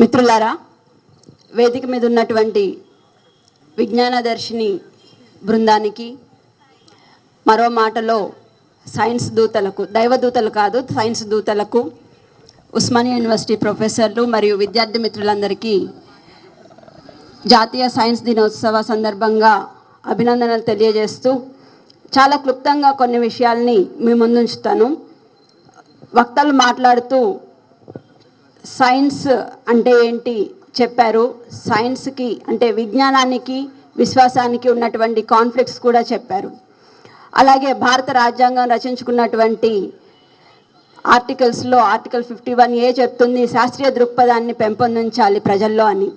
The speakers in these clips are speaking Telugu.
మిత్రులారా వేదిక మీద ఉన్నటువంటి విజ్ఞానదర్శిని బృందానికి మరో మాటలో సైన్స్ దూతలకు దైవదూతలు కాదు సైన్స్ దూతలకు ఉస్మానియా యూనివర్సిటీ ప్రొఫెసర్లు మరియు విద్యార్థి మిత్రులందరికీ జాతీయ సైన్స్ దినోత్సవ సందర్భంగా అభినందనలు తెలియజేస్తూ చాలా క్లుప్తంగా కొన్ని విషయాల్ని మీ ముందుంచుతాను. వక్తలు మాట్లాడుతూ సైన్స్ అంటే ఏంటి చెప్పారు? సైన్స్కి అంటే విజ్ఞానానికి విశ్వాసానికి ఉన్నటువంటి కాన్ఫ్లిక్ట్స్ కూడా చెప్పారు. అలాగే భారత రాజ్యాంగం రచించుకున్నటువంటి ఆర్టికల్స్లో ఆర్టికల్ ఫిఫ్టీ వన్ ఏ చెప్తుంది శాస్త్రీయ దృక్పథాన్ని పెంపొందించాలి ప్రజల్లో అని.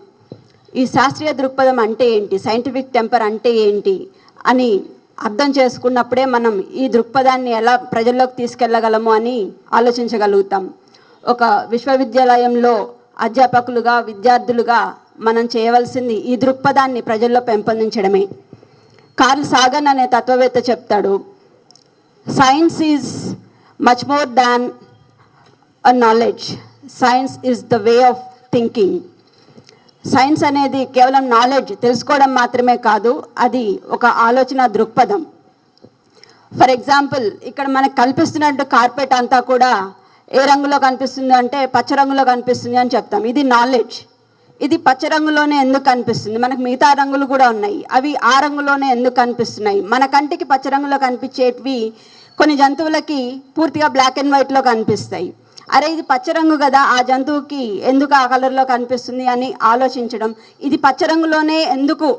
ఈ శాస్త్రీయ దృక్పథం అంటే ఏంటి? సైంటిఫిక్ టెంపర్ అంటే ఏంటి? అని అర్థం చేసుకున్నప్పుడే మనం ఈ దృక్పథాన్ని ఎలా ప్రజల్లోకి తీసుకెళ్ళగలము అని ఆలోచించగలుగుతాం. ఒక విశ్వవిద్యాలయంలో అధ్యాపకులుగా విద్యార్థులుగా మనం చేయవలసింది ఈ దృక్పథాన్ని ప్రజల్లో పెంపొందించడమే. కార్ల్ సాగన్ అనే తత్వవేత్త చెప్తాడు science is much more than a knowledge science is the way of thinking science అనేది కేవలం నాలెడ్జ్ తెలుసుకోవడం మాత్రమే కాదు అది ఒక ఆలోచన దృక్పథం. ఫర్ ఎగ్జాంపుల్ ఇక్కడ మనకు కల్పిస్తున్నట్టు కార్పెట్ అంతా కూడా ఏ రంగులో కనిపిస్తుంది అంటే పచ్చ రంగులో కనిపిస్తుంది అని చెప్తాం. ఇది నాలెడ్జ్ ఇది పచ్చ రంగులోనే ఎందుకు కనిపిస్తుంది? మనకు మిగతా రంగులు కూడా ఉన్నాయి. అవి ఆ రంగులోనే ఎందుకు కనిపిస్తున్నాయి? మన కంటికి పచ్చ రంగులో కనిపించేటివి కొన్ని జంతువులకి పూర్తిగా బ్లాక్ అండ్ వైట్లో కనిపిస్తాయి. అరే ఇది పచ్చ రంగు కదా ఆ జంతువుకి ఎందుకు ఆ కలర్లో కనిపిస్తుంది అని ఆలోచించడం. ఇది పచ్చ రంగులోనే ఎందుకు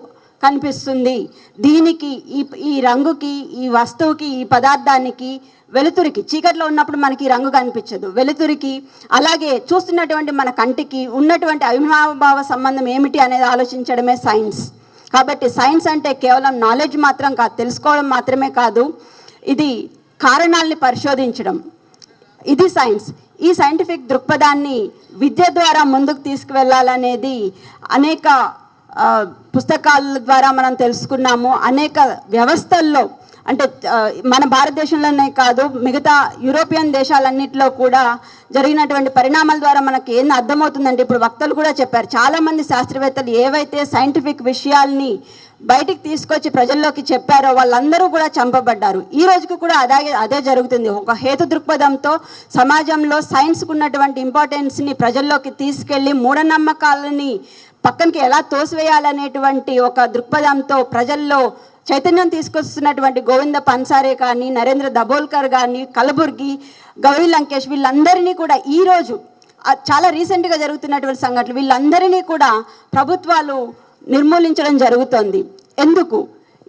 కనిపిస్తుంది. దీనికి ఈ ఈ రంగుకి ఈ వస్తువుకి ఈ పదార్థానికి వెలుతురికి చీకట్లో ఉన్నప్పుడు మనకి రంగు కనిపించదు. వెలుతురికి అలాగే చూస్తున్నటువంటి మన కంటికి ఉన్నటువంటి అవినాభావ సంబంధం ఏమిటి అనేది ఆలోచించడమే సైన్స్. కాబట్టి సైన్స్ అంటే కేవలం నాలెడ్జ్ మాత్రం కాదు తెలుసుకోవడం మాత్రమే కాదు ఇది కారణాలని పరిశోధించడం. ఇది సైన్స్. ఈ సైంటిఫిక్ దృక్పథాన్ని విద్య ద్వారా ముందుకు తీసుకువెళ్ళాలనేది అనేక పుస్తకాల ద్వారా మనం తెలుసుకున్నాము. అనేక వ్యవస్థల్లో అంటే మన భారతదేశంలోనే కాదు మిగతా యూరోపియన్ దేశాలన్నింటిలో కూడా జరిగినటువంటి పరిణామాల ద్వారా మనకి ఏం అర్థమవుతుందంటే ఇప్పుడు వక్తలు కూడా చెప్పారు. చాలామంది శాస్త్రవేత్తలు ఏవైతే సైంటిఫిక్ విషయాల్ని బయటికి తీసుకొచ్చి ప్రజల్లోకి చెప్పారో వాళ్ళందరూ కూడా చంపబడ్డారు. ఈ రోజుకు కూడా అదే అదే జరుగుతుంది. ఒక హేతు దృక్పథంతో సమాజంలో సైన్స్కు ఉన్నటువంటి ఇంపార్టెన్స్ని ప్రజల్లోకి తీసుకెళ్ళి మూఢనమ్మకాలని పక్కనకి ఎలా తోసివేయాలనేటువంటి ఒక దృక్పథంతో ప్రజల్లో చైతన్యం తీసుకొస్తున్నటువంటి గోవింద పన్సారే కానీ నరేంద్ర దబోల్కర్ కానీ కలబుర్గి గౌరీ లంకేష్ వీళ్ళందరినీ కూడా ఈరోజు చాలా రీసెంట్గా జరుగుతున్నటువంటి సంఘటనలు వీళ్ళందరినీ కూడా ప్రభుత్వాలు నిర్మూలించడం జరుగుతోంది. ఎందుకు?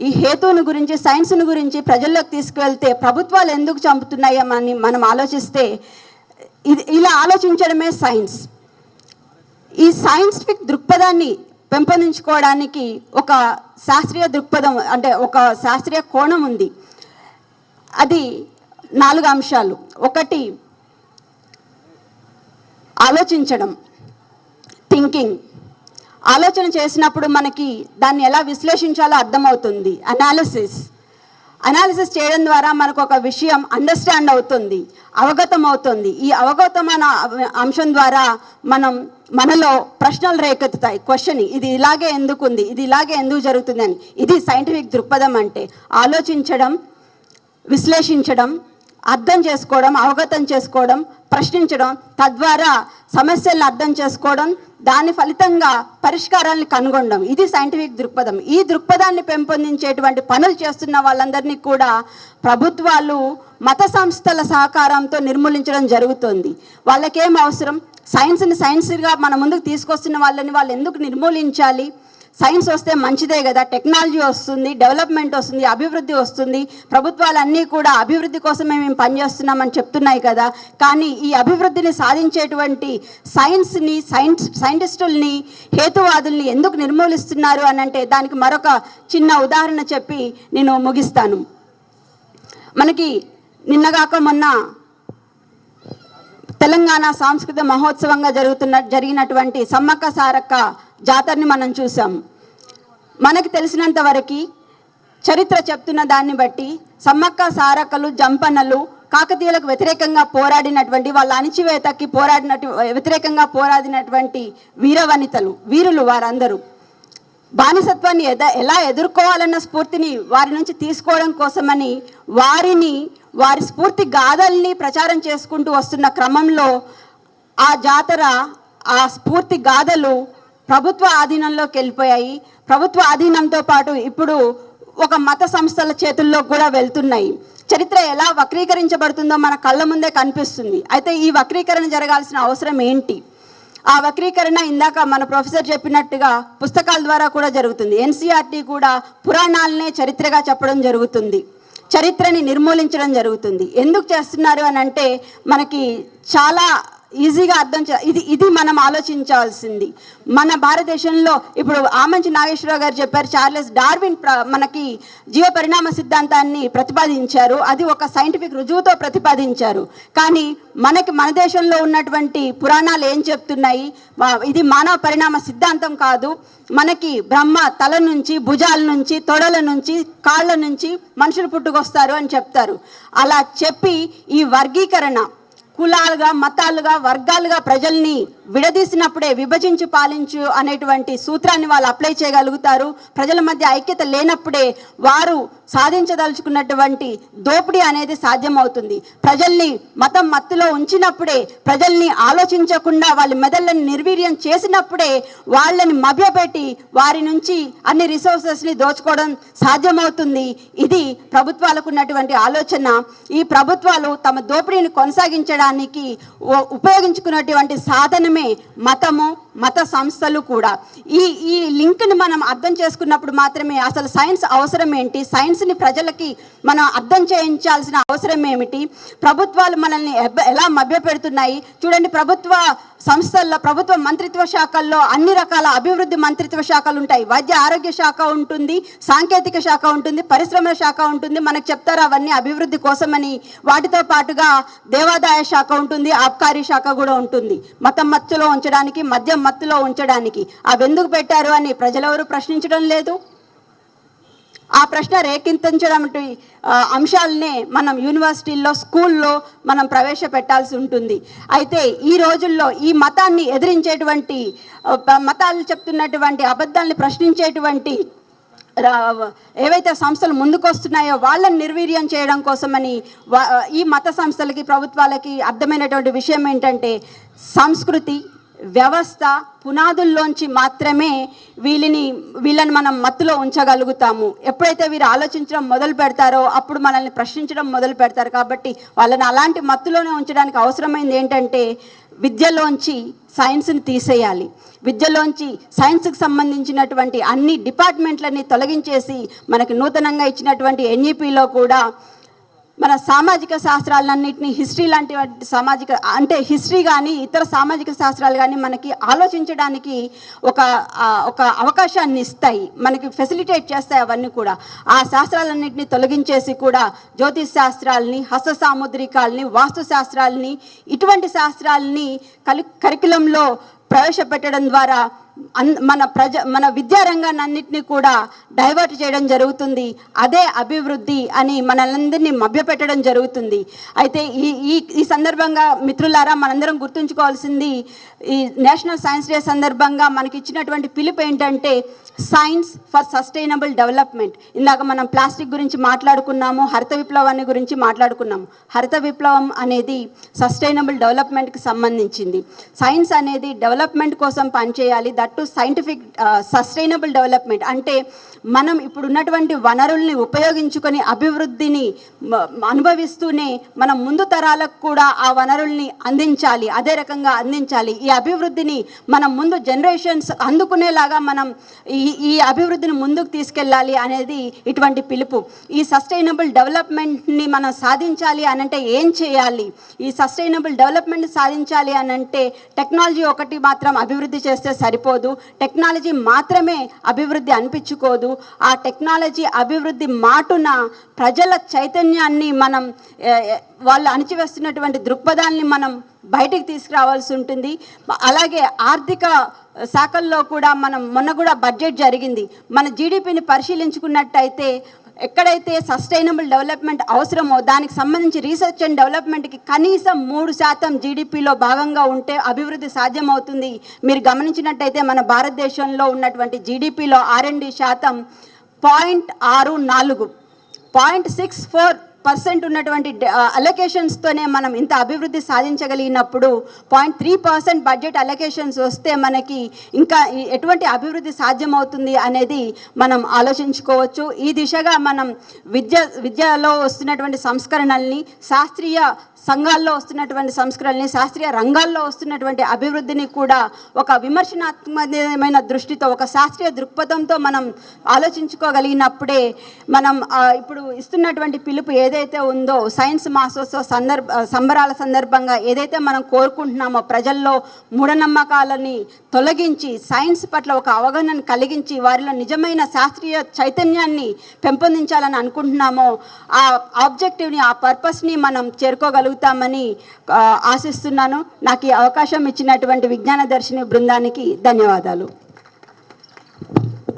ఈ హేతువును గురించి సైన్స్ను గురించి ప్రజల్లోకి తీసుకువెళ్తే ప్రభుత్వాలు ఎందుకు చంపుతున్నాయని మనం ఆలోచిస్తే ఇది ఇలా ఆలోచించడమే సైన్స్. ఈ సైంటిఫిక్ దృక్పథాన్ని పెంపొందించుకోవడానికి ఒక శాస్త్రీయ దృక్పథం అంటే ఒక శాస్త్రీయ కోణం ఉంది. అది నాలుగు అంశాలు. ఒకటి ఆలోచించడం థింకింగ్ ఆలోచన చేసినప్పుడు మనకి దాన్ని ఎలా విశ్లేషించాలో అర్థమవుతుంది. అనాలిసిస్ అనాలిసిస్ చేయడం ద్వారా మనకు ఒక విషయం అండర్స్టాండ్ అవుతుంది అవగతం అవుతుంది. ఈ అవగతమైన అంశం ద్వారా మనం మనలో ప్రశ్నలు రేకెత్తుతాయి. క్వశ్చన్ ఇది ఇలాగే ఎందుకు ఉంది? ఇది ఇలాగే ఎందుకు జరుగుతుంది అని. ఇది సైంటిఫిక్ దృక్పథం అంటే ఆలోచించడం విశ్లేషించడం అర్థం చేసుకోవడం అవగతం చేసుకోవడం ప్రశ్నించడం తద్వారా సమస్యలను అర్థం చేసుకోవడం దాని ఫలితంగా పరిష్కారాలను కనుగొనడం. ఇది సైంటిఫిక్ దృక్పథం. ఈ దృక్పథాన్ని పెంపొందించేటువంటి పనులు చేస్తున్న వాళ్ళందరినీ కూడా ప్రభుత్వాలు మత సంస్థల సహకారంతో నిర్మూలించడం జరుగుతుంది. వాళ్ళకేం అవసరం? సైన్స్ని సైన్స్గా మన ముందుకు తీసుకొస్తున్న వాళ్ళని వాళ్ళు ఎందుకు నిర్మూలించాలి? సైన్స్ వస్తే మంచిదే కదా టెక్నాలజీ వస్తుంది డెవలప్మెంట్ వస్తుంది అభివృద్ధి వస్తుంది ప్రభుత్వాలన్నీ కూడా అభివృద్ధి కోసమే మేము పనిచేస్తున్నామని చెప్తున్నాయి కదా. కానీ ఈ అభివృద్ధిని సాధించేటువంటి సైన్స్ని సైన్స్ సైంటిస్టుల్ని హేతువాదుల్ని ఎందుకు నిర్మూలిస్తున్నారు అని అంటే దానికి మరొక చిన్న ఉదాహరణ చెప్పి నేను ముగిస్తాను. మనకి నిన్నగాక మొన్న తెలంగాణ సాంస్కృతిక మహోత్సవంగా జరుగుతున్న జరిగినటువంటి సమ్మక్క సారక్క జాతరని మనం చూసాం. మనకు తెలిసినంత వరకు చరిత్ర చెప్తున్న దాన్ని బట్టి సమ్మక్క సారక్కలు జంపన్నలు కాకతీయులకు వ్యతిరేకంగా పోరాడినటువంటి వాళ్ళ అణిచివేతకి పోరాడినట్టు వ్యతిరేకంగా పోరాడినటువంటి వీరవనితలు వీరులు వారందరూ. బానిసత్వాన్ని ఎద ఎలా ఎదుర్కోవాలన్న స్ఫూర్తిని వారి నుంచి తీసుకోవడం కోసమని వారిని వారి స్ఫూర్తి గాథల్ని ప్రచారం చేసుకుంటూ వస్తున్న క్రమంలో ఆ జాతర ఆ స్ఫూర్తి గాథలు ప్రభుత్వ ఆధీనంలోకి వెళ్ళిపోయాయి. ప్రభుత్వ ఆధీనంతో పాటు ఇప్పుడు ఒక మత సంస్థల చేతుల్లో కూడా వెళ్తున్నాయి. చరిత్ర ఎలా వక్రీకరించబడుతుందో మన కళ్ళ ముందే కనిపిస్తుంది. అయితే ఈ వక్రీకరణ జరగాల్సిన అవసరం ఏంటి? ఆ వక్రీకరణ ఇందాక మన ప్రొఫెసర్ చెప్పినట్టుగా పుస్తకాల ద్వారా కూడా జరుగుతుంది. ఎన్సీఆర్టీ కూడా పురాణాలనే చరిత్రగా చెప్పడం జరుగుతుంది. చరిత్రని నిర్మూలించడం జరుగుతుంది. ఎందుకు చేస్తున్నారు అని అంటే మనకి చాలా ఈజీగా అర్థం చే ఇది ఇది మనం ఆలోచించాల్సింది. మన భారతదేశంలో ఇప్పుడు ఆమంచి నాగేశ్వరరావు గారు చెప్పారు చార్లెస్ డార్విన్ మనకి జీవ పరిణామ సిద్ధాంతాన్ని ప్రతిపాదించారు. అది ఒక సైంటిఫిక్ రుజువుతో ప్రతిపాదించారు. కానీ మనకి మన దేశంలో ఉన్నటువంటి పురాణాలు ఏం చెప్తున్నాయి? ఇది మానవ పరిణామ సిద్ధాంతం కాదు. మనకి బ్రహ్మ తల నుంచి భుజాల నుంచి తొడల నుంచి కాళ్ళ నుంచి మనుషులు పుట్టుకొస్తారు అని చెప్తారు. అలా చెప్పి ఈ వర్గీకరణ కులాలుగా మతాలుగా వర్గాలుగా ప్రజల్ని విడదీసినప్పుడే విభజించి పాలించు అనేటువంటి సూత్రాన్ని వాళ్ళు అప్లై చేయగలుగుతారు. ప్రజల మధ్య ఐక్యత లేనప్పుడే వారు సాధించదలుచుకున్నటువంటి దోపిడీ అనేది సాధ్యమవుతుంది. ప్రజల్ని మతం మత్తులో ఉంచినప్పుడే ప్రజల్ని ఆలోచించకుండా వాళ్ళ మెదళ్ళని నిర్వీర్యం చేసినప్పుడే వాళ్ళని మభ్యపెట్టి వారి నుంచి అన్ని రిసోర్సెస్ని దోచుకోవడం సాధ్యమవుతుంది. ఇది ప్రభుత్వాలకు ఉన్నటువంటి ఆలోచన. ఈ ప్రభుత్వాలు తమ దోపిడీని కొనసాగించడానికి ఉపయోగించుకున్నటువంటి సాధనమే మతము మత సంస్థలు కూడా. ఈ ఈ లింక్ని మనం అర్థం చేసుకున్నప్పుడు మాత్రమే అసలు సైన్స్ అవసరం ఏంటి? సైన్స్ని ప్రజలకి మనం అర్థం చేయించాల్సిన అవసరం ఏమిటి? ప్రభుత్వాలు మనల్ని ఎలా మభ్యపెడుతున్నాయి? చూడండి ప్రభుత్వ సంస్థల్లో ప్రభుత్వ మంత్రిత్వ శాఖల్లో అన్ని రకాల అభివృద్ధి మంత్రిత్వ శాఖలు ఉంటాయి. వైద్య ఆరోగ్య శాఖ ఉంటుంది సాంకేతిక శాఖ ఉంటుంది పరిశ్రమల శాఖ ఉంటుంది. మనకు చెప్తారు అవన్నీ అభివృద్ధి కోసమని. వాటితో పాటుగా దేవాదాయ శాఖ ఉంటుంది ఆబ్కారీ శాఖ కూడా ఉంటుంది. మతం మత్తులో ఉంచడానికి మద్యం మత్తులో ఉంచడానికి. అవి ఎందుకు పెట్టారు అని ప్రజలెవరూ ప్రశ్నించడం లేదు. ఆ ప్రశ్న రేకెత్తించడం అంశాలనే మనం యూనివర్సిటీల్లో స్కూల్లో మనం ప్రవేశపెట్టాల్సి ఉంటుంది. అయితే ఈ రోజుల్లో ఈ మతాన్ని ఎదిరించేటువంటి మతాలు చెప్తున్నటువంటి అబద్ధాలను ప్రశ్నించేటువంటి ఏవైతే సంస్థలు ముందుకొస్తున్నాయో వాళ్ళని నిర్వీర్యం చేయడం కోసమని ఈ మత సంస్థలకి ప్రభుత్వాలకి అర్థమైనటువంటి విషయం ఏంటంటే సంస్కృతి వ్యవస్థ పునాదుల్లోంచి మాత్రమే వీళ్ళని వీళ్ళని మనం మత్తులో ఉంచగలుగుతాము. ఎప్పుడైతే వీరు ఆలోచించడం మొదలు పెడతారో అప్పుడు మనల్ని ప్రశ్నించడం మొదలు పెడతారు. కాబట్టి వాళ్ళని అలాంటి మత్తులోనే ఉంచడానికి అవసరమైంది ఏంటంటే విద్యలోంచి సైన్స్ని తీసేయాలి. విద్యలోంచి సైన్స్కి సంబంధించినటువంటి అన్ని డిపార్ట్మెంట్లని తొలగించేసి మనకి నూతనంగా ఇచ్చినటువంటి ఎన్ఈపిలో కూడా మన సామాజిక శాస్త్రాలన్నింటినీ హిస్టరీ లాంటి సామాజిక అంటే హిస్టరీ కానీ ఇతర సామాజిక శాస్త్రాలు కానీ మనకి ఆలోచించడానికి ఒక ఒక అవకాశాన్ని ఇస్తాయి. మనకి ఫెసిలిటేట్ చేస్తాయి అవన్నీ కూడా. ఆ శాస్త్రాలన్నింటినీ తొలగించేసి కూడా జ్యోతిష్ శాస్త్రాలని హస్త సాముద్రికాలని వాస్తు శాస్త్రాలని ఇటువంటి శాస్త్రాలని కలి కరికులంలో ప్రవేశపెట్టడం ద్వారా అన్ మన ప్రజ మన విద్యారంగాన్ని అన్నింటినీ కూడా డైవర్ట్ చేయడం జరుగుతుంది. అదే అభివృద్ధి అని మనలందరినీ మభ్యపెట్టడం జరుగుతుంది. అయితే ఈ ఈ ఈ సందర్భంగా మిత్రులారా మనందరం గుర్తుంచుకోవాల్సింది ఈ నేషనల్ సైన్స్ డే సందర్భంగా మనకి ఇచ్చినటువంటి పిలుపు ఏంటంటే సైన్స్ ఫర్ సస్టైనబుల్ డెవలప్మెంట్. ఇందాక మనం ప్లాస్టిక్ గురించి మాట్లాడుకున్నాము హరిత విప్లవాన్ని గురించి మాట్లాడుకున్నాము. హరిత విప్లవం అనేది సస్టైనబుల్ డెవలప్మెంట్కి సంబంధించింది. సైన్స్ అనేది డెవలప్ డెవలప్మెంట్ కోసం పనిచేయాలి. That to scientific sustainable development అంటే మనం ఇప్పుడు ఉన్నటువంటి వనరుల్ని ఉపయోగించుకొని అభివృద్ధిని అనుభవిస్తూనే మనం ముందు తరాలకు కూడా ఆ వనరుల్ని అందించాలి. అదే రకంగా అందించాలి. ఈ అభివృద్ధిని మనం ముందు జనరేషన్స్ అందుకునేలాగా మనం ఈ ఈ అభివృద్ధిని ముందుకు తీసుకెళ్ళాలి అనేది ఇటువంటి పిలుపు. ఈ సస్టైనబుల్ డెవలప్మెంట్ని మనం సాధించాలి అనంటే ఏం చేయాలి? ఈ సస్టైనబుల్ డెవలప్మెంట్ సాధించాలి అనంటే టెక్నాలజీ ఒకటి మాత్రం అభివృద్ధి చేస్తే సరిపోదు. టెక్నాలజీ మాత్రమే అభివృద్ధి అనిపించుకోదు. ఆ టెక్నాలజీ అభివృద్ధి మాటున ప్రజల చైతన్యాన్ని మనం వాళ్ళు అణిచివేస్తున్నటువంటి దృక్పథాన్ని మనం బయటికి తీసుకురావాల్సి ఉంటుంది. అలాగే ఆర్థిక శాఖల్లో కూడా మనం మొన్న కూడా బడ్జెట్ జరిగింది. మన జీడిపిని పరిశీలించుకున్నట్టయితే ఎక్కడైతే సస్టైనబుల్ డెవలప్మెంట్ అవసరమో దానికి సంబంధించి రీసెర్చ్ అండ్ డెవలప్మెంట్కి కనీసం మూడు శాతం జీడిపిలో భాగంగా ఉంటే అభివృద్ధి సాధ్యమవుతుంది. మీరు గమనించినట్టయితే మన భారతదేశంలో ఉన్నటువంటి జీడిపిలో ఆర్ఎండి శాతం పాయింట్ ఆరు నాలుగు పాయింట్ సిక్స్ ఫోర్ పర్సెంట్ ఉన్నటువంటి అలొకేషన్స్తోనే మనం ఇంత అభివృద్ధి సాధించగలిగినప్పుడు point three percent budget allocations వస్తే మనకి ఇంకా ఎటువంటి అభివృద్ధి సాధ్యమవుతుంది అనేది మనం ఆలోచించుకోవచ్చు. ఈ దిశగా మనం విద్య విద్యలో వస్తున్నటువంటి సంస్కరణల్ని శాస్త్రీయ సంఘాల్లో వస్తున్నటువంటి సంస్కరణల్ని శాస్త్రీయ రంగాల్లో వస్తున్నటువంటి అభివృద్ధిని కూడా ఒక విమర్శనాత్మకమైన దృష్టితో ఒక శాస్త్రీయ దృక్పథంతో మనం ఆలోచించుకోగలిగినప్పుడే మనం ఇప్పుడు ఇస్తున్నటువంటి పిలుపు ఏదైతే ఏదైతే ఉందో సైన్స్ మాసోత్సవ సందర్భ సంబరాల సందర్భంగా ఏదైతే మనం కోరుకుంటున్నామో ప్రజల్లో మూఢనమ్మకాలని తొలగించి సైన్స్ పట్ల ఒక అవగాహన కలిగించి వారిలో నిజమైన శాస్త్రీయ చైతన్యాన్ని పెంపొందించాలని అనుకుంటున్నామో ఆ ఆబ్జెక్టివ్ని ఆ పర్పస్ని మనం చేరుకోగలుగుతామని ఆశిస్తున్నాను. నాకు ఈ అవకాశం ఇచ్చినటువంటి విజ్ఞాన దర్శిని బృందానికి ధన్యవాదాలు.